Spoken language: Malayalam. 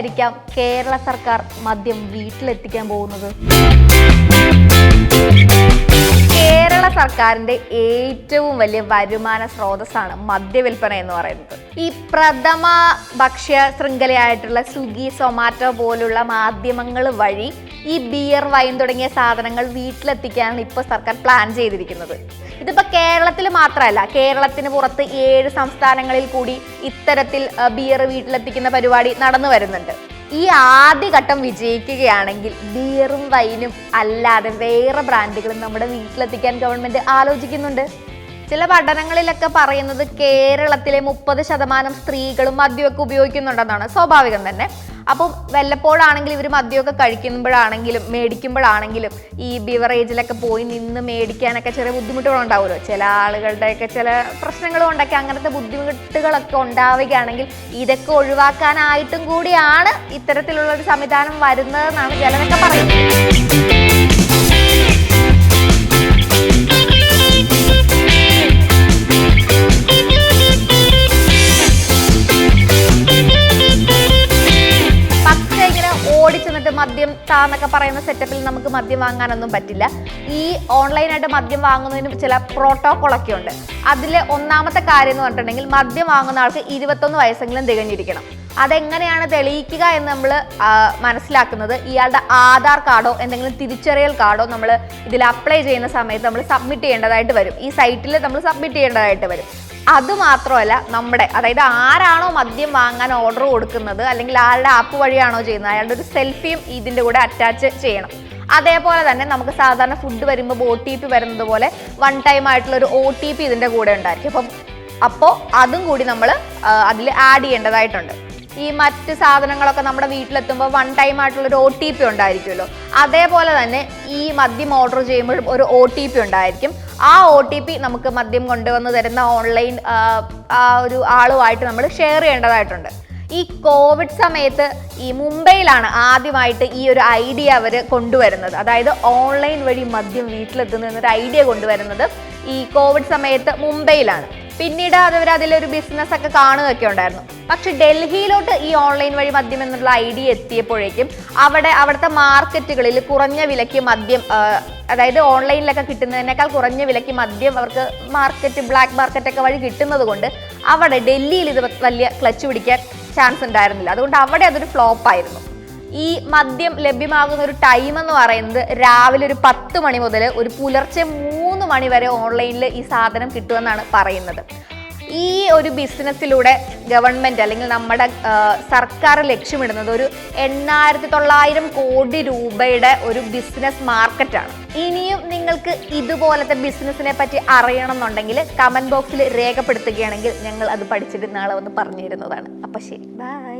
ആയിരിക്കാം കേരള സർക്കാർ മദ്യം വീട്ടിലെത്തിക്കാൻ പോകുന്നത്. സർക്കാരിന്റെ ഏറ്റവും വലിയ വരുമാന സ്രോതസ്സാണ് മദ്യവിൽപ്പന എന്ന് പറയുന്നത്. ഈ പ്രഥമ ഭക്ഷ്യ ശൃംഖലയായിട്ടുള്ള സുഗി സൊമാറ്റോ പോലുള്ള മാധ്യമങ്ങൾ വഴി ഈ ബിയർ വൈൻ തുടങ്ങിയ സാധനങ്ങൾ വീട്ടിലെത്തിക്കാനാണ് ഇപ്പോൾ സർക്കാർ പ്ലാൻ ചെയ്തിരിക്കുന്നത്. ഇതിപ്പോൾ കേരളത്തിൽ മാത്രമല്ല കേരളത്തിന് പുറത്ത് ഏഴ് സംസ്ഥാനങ്ങളിൽ കൂടി ഇത്തരത്തിൽ ബിയർ വീട്ടിലെത്തിക്കുന്ന പരിപാടി നടന്നു വരുന്നുണ്ട്. ഈ ആദ്യഘട്ടം വിജയിക്കുകയാണെങ്കിൽ ബിയറും വൈനും അല്ലാതെ വേറെ ബ്രാൻഡുകളും നമ്മുടെ വീട്ടിലെത്തിക്കാൻ ഗവൺമെന്റ് ആലോചിക്കുന്നുണ്ട്. ചില പഠനങ്ങളിലൊക്കെ പറയുന്നത് കേരളത്തിലെ മുപ്പത് ശതമാനം സ്ത്രീകളും മദ്യമൊക്കെ ഉപയോഗിക്കുന്നുണ്ടെന്നാണ് സ്വാഭാവികം തന്നെ. അപ്പം വല്ലപ്പോഴാണെങ്കിലും ഇവർ മദ്യമൊക്കെ കഴിക്കുമ്പോഴാണെങ്കിലും മേടിക്കുമ്പോഴാണെങ്കിലും ഈ ബിവറേജിലൊക്കെ പോയി നിന്ന് മേടിക്കാനൊക്കെ ചെറിയ ബുദ്ധിമുട്ടുകളുണ്ടാവുമല്ലോ. ചില ആളുകളുടെയൊക്കെ ചില പ്രശ്നങ്ങളും കൊണ്ടൊക്കെ അങ്ങനത്തെ ബുദ്ധിമുട്ടുകളൊക്കെ ഉണ്ടാവുകയാണെങ്കിൽ ഇതൊക്കെ ഒഴിവാക്കാനായിട്ടും കൂടിയാണ് ഇത്തരത്തിലുള്ള ഒരു സംവിധാനം വരുന്നതെന്നാണ് ചിലരൊക്കെ പറയുന്നത്. ഓടിച്ചെന്നിട്ട് മദ്യം താന്നൊക്കെ പറയുന്ന സെറ്റപ്പിൽ നമുക്ക് മദ്യം വാങ്ങാനൊന്നും പറ്റില്ല. ഈ ഓൺലൈനായിട്ട് മദ്യം വാങ്ങുന്നതിന് ചില പ്രോട്ടോകോളൊക്കെ ഉണ്ട്. അതിലെ ഒന്നാമത്തെ കാര്യം എന്ന് പറഞ്ഞിട്ടുണ്ടെങ്കിൽ മദ്യം വാങ്ങുന്ന ആൾക്ക് ഇരുപത്തൊന്ന് വയസ്സെങ്കിലും തികഞ്ഞിരിക്കണം. അതെങ്ങനെയാണ് തെളിയിക്കുക എന്ന് നമ്മൾ മനസ്സിലാക്കുന്നത്? ഇയാളുടെ ആധാർ കാർഡോ എന്തെങ്കിലും തിരിച്ചറിയൽ കാർഡോ നമ്മൾ ഇതിൽ അപ്ലൈ ചെയ്യുന്ന സമയത്ത് നമ്മൾ സബ്മിറ്റ് ചെയ്യേണ്ടതായിട്ട് വരും. ഈ സൈറ്റിൽ നമ്മൾ സബ്മിറ്റ് ചെയ്യേണ്ടതായിട്ട് വരും. അതുമാത്രമല്ല നമ്മുടെ അതായത് ആരാണോ മദ്യം വാങ്ങാൻ ഓർഡർ കൊടുക്കുന്നത് അല്ലെങ്കിൽ ആരുടെ ആപ്പ് വഴിയാണോ ചെയ്യുന്നത് അയാളുടെ ഒരു സെൽഫിയും ഇതിന്റെ കൂടെ അറ്റാച്ച് ചെയ്യണം. അതേപോലെ തന്നെ നമുക്ക് സാധാരണ ഫുഡ് വരുമ്പോൾ ഒ ടി പി വരുന്നത് പോലെ വൺ ടൈം ആയിട്ടുള്ള ഒരു ഒ ടി പി ഇതിന്റെ കൂടെ ഉണ്ടായിരിക്കും. അപ്പം അപ്പോൾ അതും കൂടി നമ്മൾ അതിൽ ആഡ് ചെയ്യേണ്ടതായിട്ടുണ്ട്. ഈ മറ്റ് സാധനങ്ങളൊക്കെ നമ്മുടെ വീട്ടിലെത്തുമ്പോൾ വൺ ടൈം ആയിട്ടുള്ള ഒരു ഒ ടി പി ഉണ്ടായിരിക്കുമല്ലോ. അതേപോലെ തന്നെ ഈ മദ്യം ഓർഡർ ചെയ്യുമ്പോഴും ഒരു ഒ ടി പി ഉണ്ടായിരിക്കും. ആ ഒ ടി പി നമുക്ക് മദ്യം കൊണ്ടുവന്ന് തരുന്ന ഓൺലൈൻ ആ ഒരു ആളുമായിട്ട് നമ്മൾ ഷെയർ ചെയ്യേണ്ടതായിട്ടുണ്ട്. ഈ കോവിഡ് സമയത്ത് ഈ മുംബൈയിലാണ് ആദ്യമായിട്ട് ഈ ഒരു ഐഡിയ അവർ കൊണ്ടുവരുന്നത്. അതായത് ഓൺലൈൻ വഴി മദ്യം വീട്ടിലെത്തുന്നു എന്നൊരു ഐഡിയ കൊണ്ടുവരുന്നത് ഈ കോവിഡ് സമയത്ത് മുംബൈയിലാണ്. പിന്നീട് അവർ അതിലൊരു ബിസിനസ് ഒക്കെ കാണുകയൊക്കെ ഉണ്ടായിരുന്നു. പക്ഷെ ഡൽഹിയിലോട്ട് ഈ ഓൺലൈൻ വഴി മദ്യം എന്നുള്ള ഐഡിയ എത്തിയപ്പോഴേക്കും അവിടെ അവിടുത്തെ മാർക്കറ്റുകളിൽ കുറഞ്ഞ വിലയ്ക്ക് മദ്യം അതായത് ഓൺലൈനിലൊക്കെ കിട്ടുന്നതിനേക്കാൾ കുറഞ്ഞ വിലയ്ക്ക് മദ്യം അവർക്ക് മാർക്കറ്റ് ബ്ലാക്ക് മാർക്കറ്റൊക്കെ വഴി കിട്ടുന്നത് കൊണ്ട് അവിടെ ഡൽഹിയിൽ ഇത് വലിയ ക്ലച്ച് പിടിക്കാൻ ചാൻസ് ഉണ്ടായിരുന്നില്ല. അതുകൊണ്ട് അവിടെ അതൊരു ഫ്ലോപ്പായിരുന്നു ഈ മദ്യം ലഭ്യമാകുന്ന ഒരു ടൈം എന്ന് പറയുന്നത് രാവിലെ ഒരു പത്ത് മണി മുതൽ ഒരു പുലർച്ചെ മൂന്ന് മണി വരെ ഓൺലൈനിൽ ഈ സാധനം കിട്ടുമെന്നാണ് പറയുന്നത്. ഈ ഒരു ബിസിനസ്സിലൂടെ ഗവൺമെന്റ് അല്ലെങ്കിൽ നമ്മുടെ സർക്കാർ ലക്ഷ്യമിടുന്നത് ഒരു എണ്ണായിരത്തി തൊള്ളായിരം കോടി രൂപയുടെ ഒരു ബിസിനസ് മാർക്കറ്റാണ്. ഇനിയും നിങ്ങൾക്ക് ഇതുപോലത്തെ ബിസിനസ്സിനെ പറ്റി അറിയണം എന്നുണ്ടെങ്കിൽ കമന്റ് ബോക്സിൽ രേഖപ്പെടുത്തുകയാണെങ്കിൽ ഞങ്ങൾ അത് പഠിച്ചിട്ട് നാളെ വന്ന് പറഞ്ഞു തരുന്നതാണ് അപ്പം ശരി ബൈ.